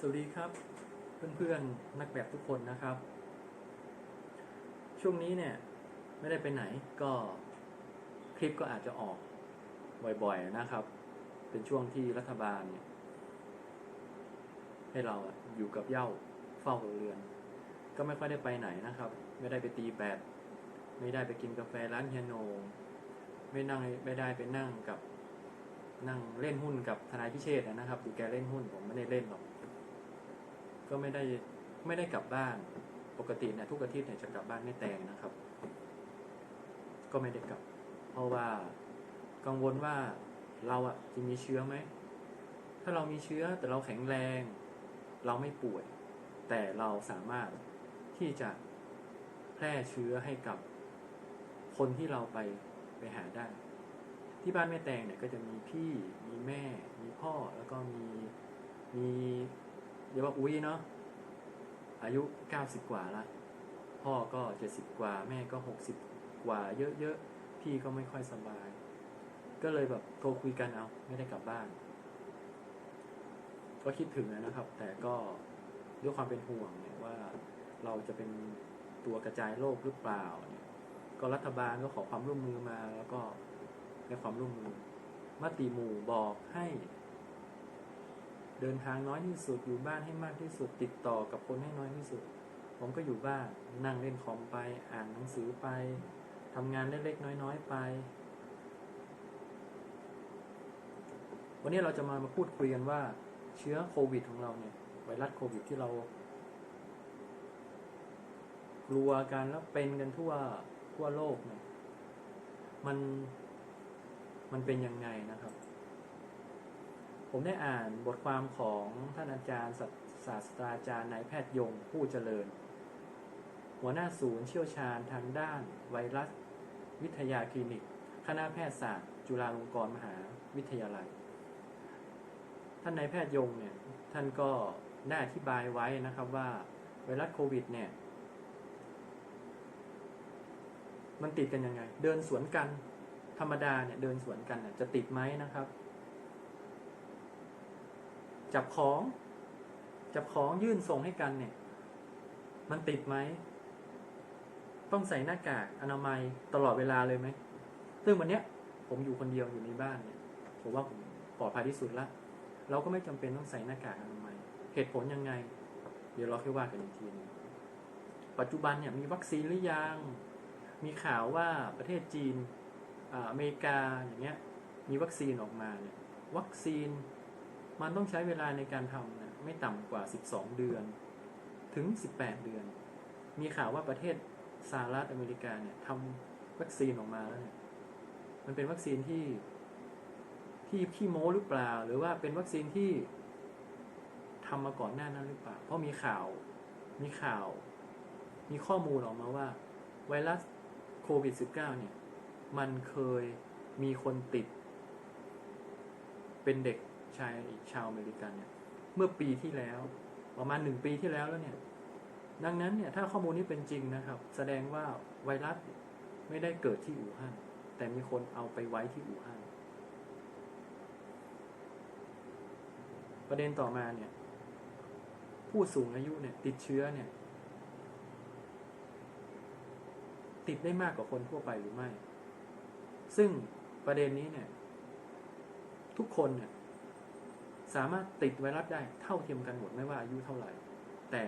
สวัสดีครับเพื่อนๆนักแบบทุกคนนะครับ ช่วงนี้เนี่ยไม่ได้ไปไหนก็คลิปก็อาจจะออกบ่อยๆนะครับ เป็นช่วงที่รัฐบาลเนี่ยให้เราอยู่กับเย้าเฝ้าเรือน ก็ไม่ค่อยได้ไปไหนนะครับ ไม่ได้ไปตีแบดไม่ได้ไปกินกาแฟร้านเฮียโน ไม่นั่งไม่ได้ไปนั่งกับนั่งเล่นหุ้นกับทนายพิเชษนะครับดูแกเล่นหุ้นผมไม่ได้เล่นหรอก ก็ไม่ได้ไม่ได้กลับบ้าน ปกติเนี่ยทุกอาทิตย์เนี่ยจะกลับบ้านไม่แตงนะครับ ก็ไม่ได้กลับ เพราะว่ากังวลว่าเราอะจะมีเชื้อไหมถ้าเรามีเชื้อแต่เราแข็งแรง เราไม่ป่วย แต่เราสามารถที่จะแพร่เชื้อให้กับคนที่เราไปไปหาได้ ที่บ้านแม่แตงเนี่ยก็จะมีพี่ มีแม่ มีพ่อ แล้วก็มีมี เรียกว่าอุ้ยเนาะอายุเก้าสิบกว่าละพ่อก็เจ็ดสิบกว่า แม่ก็หกสิบกว่าเยอะๆพี่ก็ไม่ค่อยสบาย ก็เลยแบบโทรคุยกันเอา ไม่ได้กลับบ้าน ก็คิดถึงนะครับ แต่ก็ด้วยความเป็นห่วงเนี่ยว่าเราจะเป็นตัวกระจายโรคหรือเปล่าเนี่ย ก็รัฐบาลก็ขอความร่วมมือมาแล้วก็ในความร่วมมือมติหมู่บอกให้ เดินทางน้อยที่สุดอยู่บ้านให้มากที่สุด ติดต่อกับคนให้น้อยที่สุด ผมก็อยู่บ้านนั่งเล่นคอมไป อ่านหนังสือไปทำงานเล็กๆน้อยๆไป วันนี้เราจะมามาพูดคุยกันว่าเชื้อโควิดของเราเนี่ยไวรัสโควิดที่เรากลัวกันแล้วเป็นกันทั่วทั่วโลกเนี่ยมันมันเป็นยังไงนะครับ ผมได้อ่านบทความของท่านอาจารย์ศาศาสตราจารย์นายแพทย์ยงผู้เจริญ หัวหน้าศูนย์เชี่ยวชาญทางด้านไวรัส วิทยาคลินิก คณะแพทยศาสตร์ จุฬาลงกรณ์มหาวิทยาลัย ท่านนายแพทย์ยงเนี่ยท่านก็ได้อธิบายไว้นะครับว่าไวรัสโควิดเนี่ยมันติดกันยังไง เดินสวนกันธรรมดาเนี่ยเดินสวนกันน่ะจะติดไหมนะครับ จับของ จับของยื่นส่งให้กันเนี่ย มันติดไหม ต้องใส่หน้ากากอนามัยตลอดเวลาเลยไหมซึ่งวันเนี้ย ผมอยู่คนเดียวอยู่ในบ้านเนี่ย ผมว่าผมปลอดภัยที่สุดละ เราก็ไม่จำเป็นต้องใส่หน้ากากอนามัย เหตุผลยังไง เดี๋ยวเราค่อยว่ากันอีกทีนึงปัจจุบันเนี่ยมีวัคซีนหรือยัง มีข่าวว่าประเทศจีนออเมริกาอย่างเงี้ย มีวัคซีนออกมาเนี่ย วัคซีน มันต้องใช้เวลาในการทำนะไม่ต่ำกว่า 12 เดือน ถึง 18 เดือน มีข่าวว่าประเทศสหรัฐอเมริกาเนี่ยทำวัคซีนออกมาแล้วเนี่ยมันเป็นวัคซีนที่ที่ที่โม้หรือเปล่า หรือว่าเป็นวัคซีนที่ทำมาก่อนหน้านั้นหรือเปล่า เพราะมีข่าวมีข่าว มีข้อมูลออกมาว่า ไวรัสโควิด -19 เนี่ย มันเคยมีคนติด เป็นเด็ก ชายชาวอเมริกันเนี่ย เมื่อปีที่แล้ว ประมาณหนึ่งปีที่แล้วแล้วเนี่ย ดังนั้นเนี่ย ถ้าข้อมูลนี้เป็นจริงนะครับ แสดงว่าไวรัสไม่ได้เกิดที่อู่ฮั่นแต่มีคนเอาไปไว้ที่อู่ฮั่นประเด็นต่อมาเนี่ย ผู้สูงอายุเนี่ย ติดเชื้อเนี่ย ติดได้มากกว่าคนทั่วไปหรือไม่ ซึ่งประเด็นนี้เนี่ย ทุกคนเนี่ย สามารถติดไวรัสได้เท่าเทียมกันหมดไม่ว่าอายุเท่าไหร่ แต่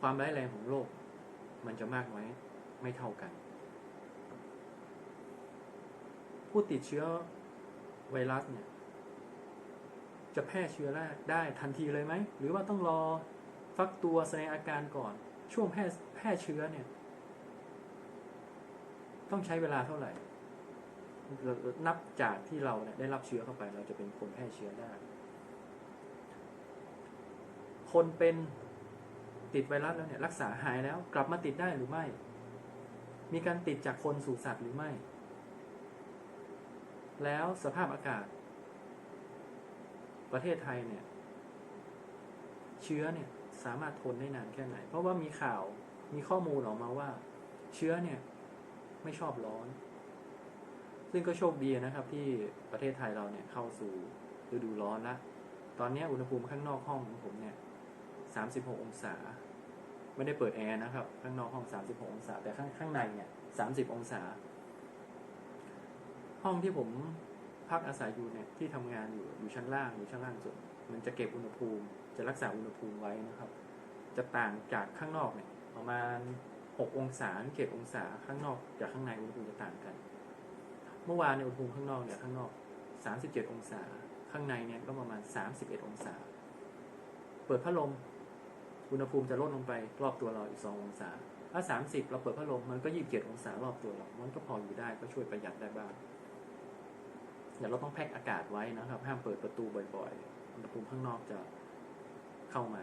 ความร้ายแรงของโรคมันจะมากไหมไม่เท่ากัน ผู้ติดเชื้อไวรัสเนี่ย จะแพร่เชื้อได้ทันทีเลยไหม หรือว่าต้องรอฟักตัวแสดงอาการก่อน ช่วงแพร่แพร่เชื้อเนี่ย ต้องใช้เวลาเท่าไหร่ นับจากที่เราเนี่ยได้รับเชื้อเข้าไป เราจะเป็นคนแพร่เชื้อได้ คนเป็นติดไวรัสแล้วเนี่ยรักษาหายแล้วกลับมาติดได้หรือไม่ มีการติดจากคนสู่สัตว์หรือไม่ แล้วสภาพอากาศ ประเทศไทยเนี่ย เชื้อเนี่ยสามารถทนได้นานแค่ไหน เพราะว่ามีข่าวมีข้อมูลออกมาว่า เชื้อเนี่ย ไม่ชอบร้อน ซึ่งก็โชคดีนะครับ ที่ประเทศไทยเราเนี่ยเข้าสู่ฤดูร้อนละตอนนี้อุณหภูมิข้างนอกห้องของผมเนี่ย36องศา ไม่ได้เปิดแอร์นะครับ ข้างนอกห้อง36องศา แต่ข้างข้างในเนี่ย30องศา ห้องที่ผมพักอาศัยอยู่เนี่ยที่ทำงานอยู่อยู่ชั้นล่างอยู่ชั้นล่างสุดมันจะเก็บอุณหภูมิ จะรักษาอุณหภูมิไว้นะครับ จะต่างจากข้างนอกเนี่ยประมาณ6องศาถึง7องศาข้างนอกจากข้างในอุณหภูมิจะต่างกัน เมื่อวานในอุณหภูมิข้างนอกเนี่ยข้างนอก 37 องศา ข้างในเนี่ยก็ประมาณ 31 องศา เปิดพัดลม อุณหภูมิจะลดลงไปรอบตัวเราอีก 2 องศา ถ้า 30 เราเปิดพัดลมมันก็ 27 องศารอบตัวเรา มันก็พออยู่ได้ก็ช่วยประหยัดได้บ้างเดี๋ยวเราต้องแพ็คอากาศไว้นะครับ ห้ามเปิดประตูบ่อยๆ อุณหภูมิข้างนอกจะเข้ามา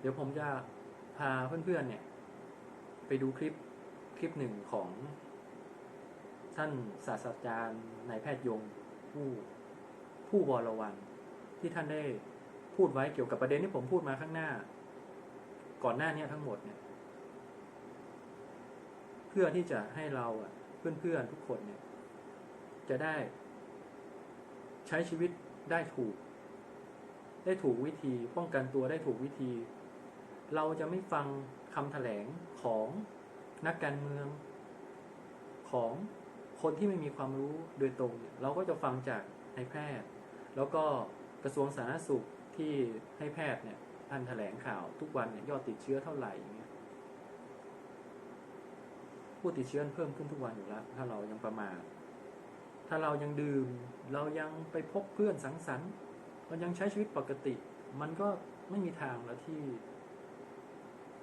เดี๋ยวผมจะพาเพื่อนๆเนี่ย ไปดูคลิปคลิปหนึ่งของ ท่านศาสตราจารย์นายแพทย์ยงผู้ผู้วรวันที่ท่านได้พูดไว้เกี่ยวกับประเด็นที่ผมพูดมาข้างหน้า ก่อนหน้านี้ทั้งหมดเนี่ย เพื่อที่จะให้เราอะเพื่อนๆทุกคนเนี่ย จะได้ ใช้ชีวิตได้ถูก ได้ถูกวิธี ป้องกันตัวได้ถูกวิธี เราจะไม่ฟังคำแถลงของนักการเมืองของ คนที่ไม่มีความรู้โดยตรงเนี่ยเราก็จะฟังจากนายแพทย์ แล้วก็กระทรวงสาธารณสุขที่ให้แพทย์เนี่ยท่านแถลงข่าวทุกวันเนี่ยยอดติดเชื้อเท่าไหร่อย่างเงี้ยผู้ติดเชื้อเพิ่มขึ้นทุกวันอยู่แล้ว ถ้าเรายังประมาทถ้าเรายังดื่ม เรายังไปพบเพื่อนสังสรรค์เรายังใช้ชีวิตปกติ มันก็ไม่มีทางแล้วที่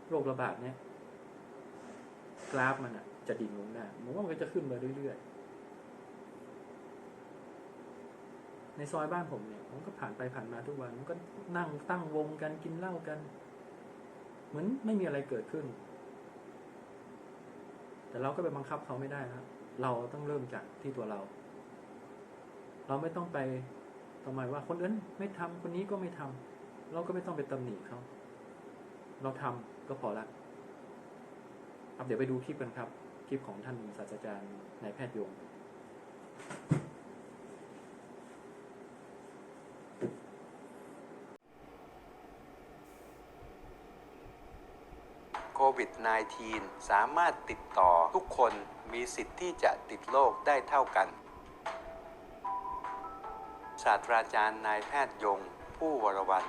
โรคระบาดเนี่ยกราฟมันอะจะดิ่งลงได้ผมว่ามันก็จะขึ้นมาเรื่อยๆ ในซอยบ้านผมเนี่ย ผมก็ผ่านไปผ่านมาทุกวันมันก็นั่งตั้งวงกันกินเหล้ากัน เหมือนไม่มีอะไรเกิดขึ้น แต่เราก็ไปบังคับเขาไม่ได้นะครับเราต้องเริ่มจากที่ตัวเรา เราไม่ต้องไปทำไมว่าคนอื่นไม่ทำคนนี้ก็ไม่ทำเราก็ไม่ต้องไปตำหนิเขาเราทำก็พอละครับเดี๋ยวไปดูคลิปกันครับ คลิปของท่านศาสตราจารย์นายแพทย์ยง วิด -19 สามารถติดต่อทุกคนมีสิทธิ์ที่จะติดโรคได้เท่ากัน ศาสตราจารย์นายแพทย์ยง ผู้วรวัน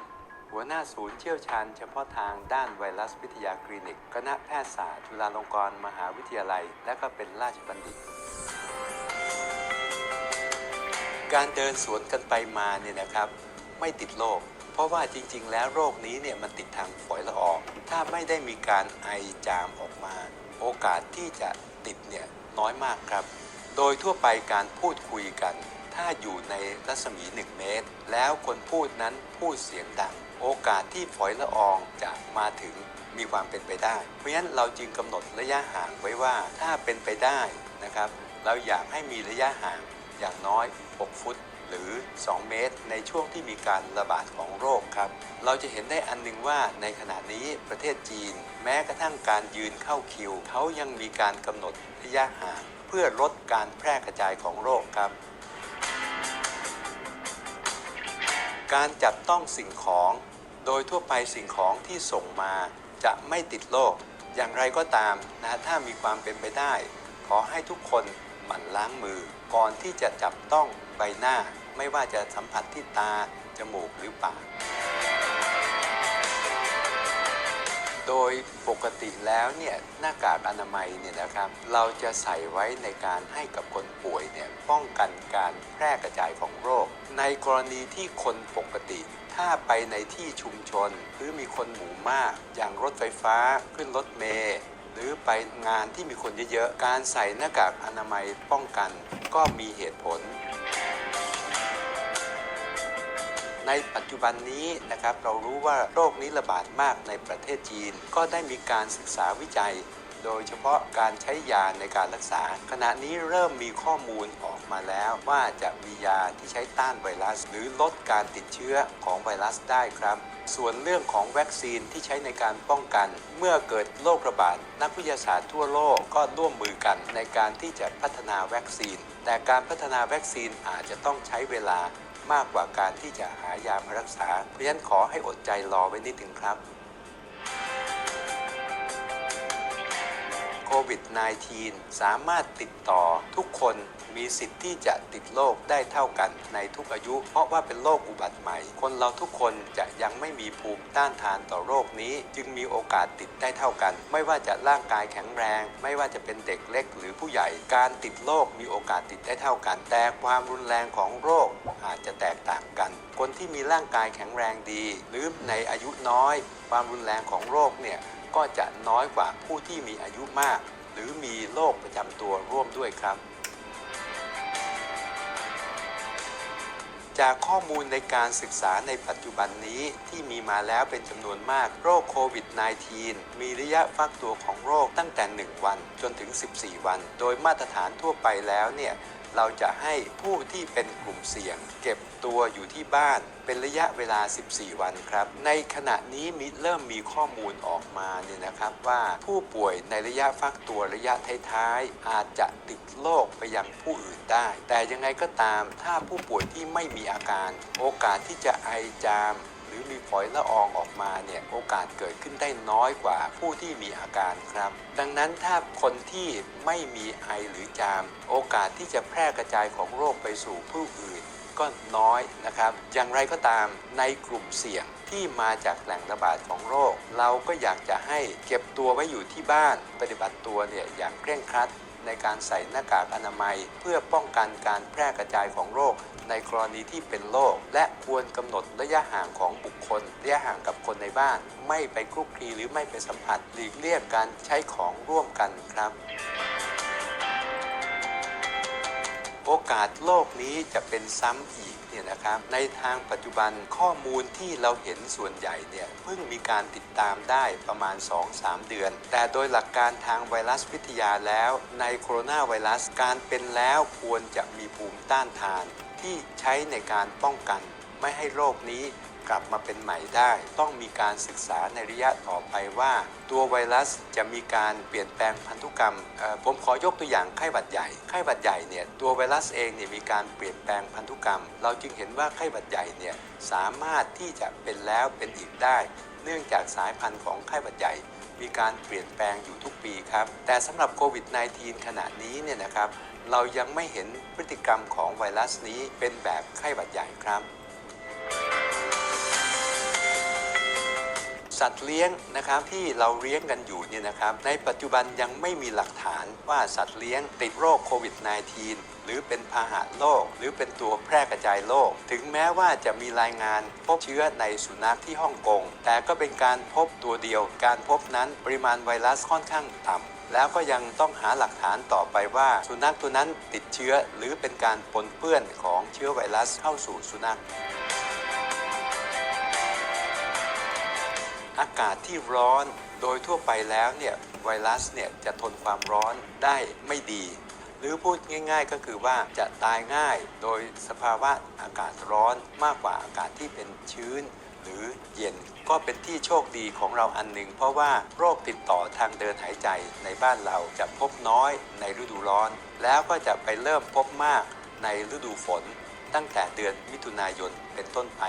หัวหน้าศูนย์เชี่ยวชาญเฉพาะทางด้านไวรัสวิทยาคลินิก คณะแพทยศาสตร์จุฬาลงกรณ์มหาวิทยาลัย และก็เป็นราชบัณฑิต การเดินสวนกันไปมาเนี่ยนะครับ ไม่ติดโรค เพราะว่าจริง ๆ แล้วโรคนี้เนี่ยมันติดทางฝอยละอองถ้าไม่ได้มีการไอจามออกมา โอกาสที่จะติดเนี่ยน้อยมากครับ โดยทั่วไปการพูดคุยกัน ถ้าอยู่ในรัศมี 1 เมตร แล้วคนพูดนั้นพูดเสียงดัง โอกาสที่ฝอยละอองจะมาถึงมีความเป็นไปได้ เพราะฉะนั้นเราจึงกำหนดระยะห่างไว้ว่าถ้าเป็นไปได้นะครับ เราอยากให้มีระยะห่างอย่างน้อย 6 ฟุต หรือ 2 เมตร ในช่วงที่มีการระบาดของโรคครับ เราจะเห็นได้อันหนึงว่าในขณะนี้ประเทศจีน แม้กระทั่งการยืนเข้าคิว เขายังมีการกำหนดระยะห่างเพื่อลดการแพร่กระจายของโรคครับ การจับต้องสิ่งของ โดยทั่วไปสิ่งของที่ส่งมาจะไม่ติดโรคอย่างไรก็ตามนะถ้ามีความเป็นไปได้ ขอให้ทุกคนหมั่นล้างมือก่อนที่จะจับต้องใบหน้า ไม่ว่าจะสัมผัสที่ตา จมูกหรือปาก โดยปกติแล้วเนี่ยหน้ากากอนามัยเนี่ยนะครับ เราจะใส่ไว้ในการให้กับคนป่วยเนี่ยป้องกันการแพร่กระจายของโรค ในกรณีที่คนปกติถ้าไปในที่ชุมชน หรือมีคนหมู่มาก อย่างรถไฟฟ้าขึ้นรถเมล์หรือไปงานที่มีคนเยอะๆ การใส่หน้ากากอนามัยป้องกันก็มีเหตุผล ในปัจจุบันนี้นะครับเรารู้ว่าโรคนี้ระบาดมากในประเทศจีน ก็ได้มีการศึกษาวิจัย โดยเฉพาะการใช้ยาในการรักษา ขณะนี้เริ่มมีข้อมูลออกมาแล้วว่าจะมียาที่ใช้ต้านไวรัส หรือลดการติดเชื้อของไวรัสได้ครับส่วนเรื่องของวัคซีนที่ใช้ในการป้องกัน เมื่อเกิดโรคระบาด นักวิทยาศาสตร์ทั่วโลกก็ร่วมมือกันในการที่จะพัฒนาวัคซีน แต่การพัฒนาวัคซีนอาจจะต้องใช้เวลา มากกว่าการที่จะหายามารักษา เพราะฉะนั้นขอให้อดใจรอไว้นิดหนึ่งครับ วิด -19 สามารถติดต่อทุกคนมีสิทธิ์ที่จะติดโรคได้เท่ากันในทุกอายุ เพราะว่าเป็นโรคอุบัติใหม่ คนเราทุกคนจะยังไม่มีภูมิต้านทานต่อโรคนี้ จึงมีโอกาสติดได้เท่ากัน ไม่ว่าจะร่างกายแข็งแรง ไม่ว่าจะเป็นเด็กเล็กหรือผู้ใหญ่การติดโรคมีโอกาสติดได้เท่ากัน แต่ความรุนแรงของโรคอาจจะแตกต่างกัน คนที่มีร่างกายแข็งแรงดี หรือในอายุน้อย ความรุนแรงของโรคเนี่ย ก็จะน้อยกว่าผู้ที่มีอายุมาก หรือมีโรคประจำตัวร่วมด้วยครับ จากข้อมูลในการศึกษาในปัจจุบันนี้ที่มีมาแล้วเป็นจำนวนมากโรคโควิด -19 มีระยะฟักตัวของโรคตั้งแต่ 1 วันจนถึง 14 วัน โดยมาตรฐานทั่วไปแล้วเนี่ย เราจะให้ผู้ที่เป็นกลุ่มเสี่ยง เก็บตัวอยู่ที่บ้านเป็นระยะเวลา 14 วันครับ ในขณะนี้มีเริ่มมีข้อมูลออกมาเนี่ยนะครับว่าผู้ป่วยในระยะฟักตัวระยะท้ายๆ อาจจะติดโรคไปยังผู้อื่นได้ แต่ยังไงก็ตามถ้าผู้ป่วยที่ไม่มีอาการ โอกาสที่จะไอจาม รือมีฝอยละอองออกมาเนี่ยโอกาสเกิดขึ้นได้น้อยกว่าผู้ที่มีอาการครับ ดังนั้นถ้าคนที่ไม่มีไอหรือจาม โอกาสที่จะแพร่กระจายของโรคไปสู่ผู้อื่นก็น้อยนะครับ อย่างไรก็ตามในกลุ่มเสี่ยงที่มาจากแหล่งระบาดของโรค เราก็อยากจะให้เก็บตัวไว้อยู่ที่บ้าน ปฏิบัติตัวเนี่ยอย่างเคร่งครัด ในการใส่หน้ากากอนามัย เพื่อป้องกันการแพร่กระจายของโรค ในกรณีที่เป็นโรคและควรกำหนดระยะห่างของบุคคลระยะห่างกับคนในบ้าน ไม่ไปคลุกคลีหรือไม่ไปสัมผัส หลีกเลี่ยงการใช้ของร่วมกันครับ อกาสโลกนี้จะเป็นซ้ำอีกเนี่ยนะครับในทางปัจจุบันข้อมูลที่เราเห็นส่วนใหญ่เนี่ยเพิ่งมีการติดตามได้ประมาณ 2-3 เดือน แต่โดยหลักการทางไวรัสวิทยาแล้ว ในโคโรนาไวรัสการเป็นแล้วควรจะมีภูมิต้านทาน ที่ใช้ในการป้องกัน ไม่ให้โรคนี้ กลับมาเป็นใหม่ได้ ต้องมีการศึกษาในระยะต่อไปว่า ตัวไวรัสจะมีการเปลี่ยนแปลงพันธุกรรม ผมขอยกตัวอย่างไข้หวัดใหญ่ ไข้หวัดใหญ่เนี่ยตัวไวรัสเองเนี่ยมีการเปลี่ยนแปลงพันธุกรรม เราจึงเห็นว่าไข้หวัดใหญ่เนี่ยสามารถที่จะเป็นแล้วเป็นอีกได้ เนื่องจากสายพันธุ์ของไข้หวัดใหญ่มีการเปลี่ยนแปลงอยู่ทุกปีครับ แต่สำหรับโควิด -19 ขณะนี้เนี่ยนะครับ เรายังไม่เห็นพฤติกรรมของไวรัสนี้เป็นแบบไข้หวัดใหญ่ครับ สัตว์เลี้ยงนะครับที่เราเลี้ยงกันอยู่เนี่ยนะครับในปัจจุบันยังไม่มีหลักฐานว่าสัตว์เลี้ยงติดโรคโควิด -19 หรือเป็นพาหะโรคหรือเป็นตัวแพร่กระจายโรคถึงแม้ว่าจะมีรายงานพบเชื้อในสุนัขที่ฮ่องกง แต่ก็เป็นการพบตัวเดียว การพบนั้นปริมาณไวรัสค่อนข้างต่ำแล้วก็ยังต้องหาหลักฐานต่อไปว่า สุนัขตัวนั้นติดเชื้อหรือเป็นการปนเปื้อนของเชื้อไวรัสเข้าสู่สุนัข อากาศที่ร้อนโดยทั่วไปแล้วเนี่ยไวรัสเนี่ยจะทนความร้อนได้ไม่ดี หรือพูดง่าย ๆ ก็คือว่าจะตายง่ายโดยสภาวะอากาศร้อนมากกว่าอากาศที่เป็นชื้นหรือเย็นก็เป็นที่โชคดีของเราอันหนึ่ง เพราะว่าโรคติดต่อทางเดินหายใจในบ้านเราจะพบน้อยในฤดูร้อน แล้วก็จะไปเริ่มพบมากในฤดูฝน ตั้งแต่เดือนมิถุนายนเป็นต้นไป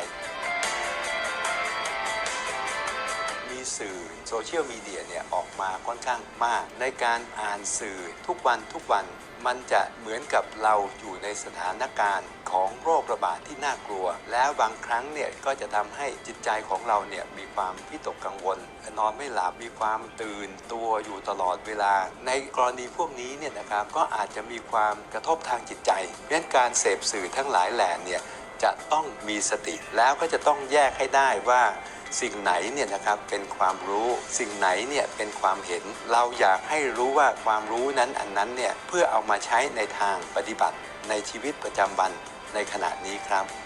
สื่อโซเชียลมีเดียเนี่ยออกมาค่อนข้างมาก ในการอ่านสื่อทุกวันทุกวันมันจะเหมือนกับเราอยู่ในสถานการณ์ของโรคระบาดที่น่ากลัว แล้วบางครั้งเนี่ยก็จะทำให้จิตใจของเราเนี่ยมีความพิตกกังวล นอนไม่หลับมีความตื่นตัวอยู่ตลอดเวลา ในกรณีพวกนี้เนี่ยนะครับก็อาจจะมีความกระทบทางจิตใจเพราะการเสพสื่อทั้งหลายแหล่เนี่ย จะต้องมีสติ แล้วก็จะต้องแยกให้ได้ว่าสิ่งไหนเนี่ยนะครับเป็นความรู้สิ่งไหนเนี่ยเป็นความเห็น เราอยากให้รู้ว่าความรู้นั้นอันนั้นเนี่ยเพื่อเอามาใช้ในทางปฏิบัติในชีวิตประจำวันในขณะนี้ครับ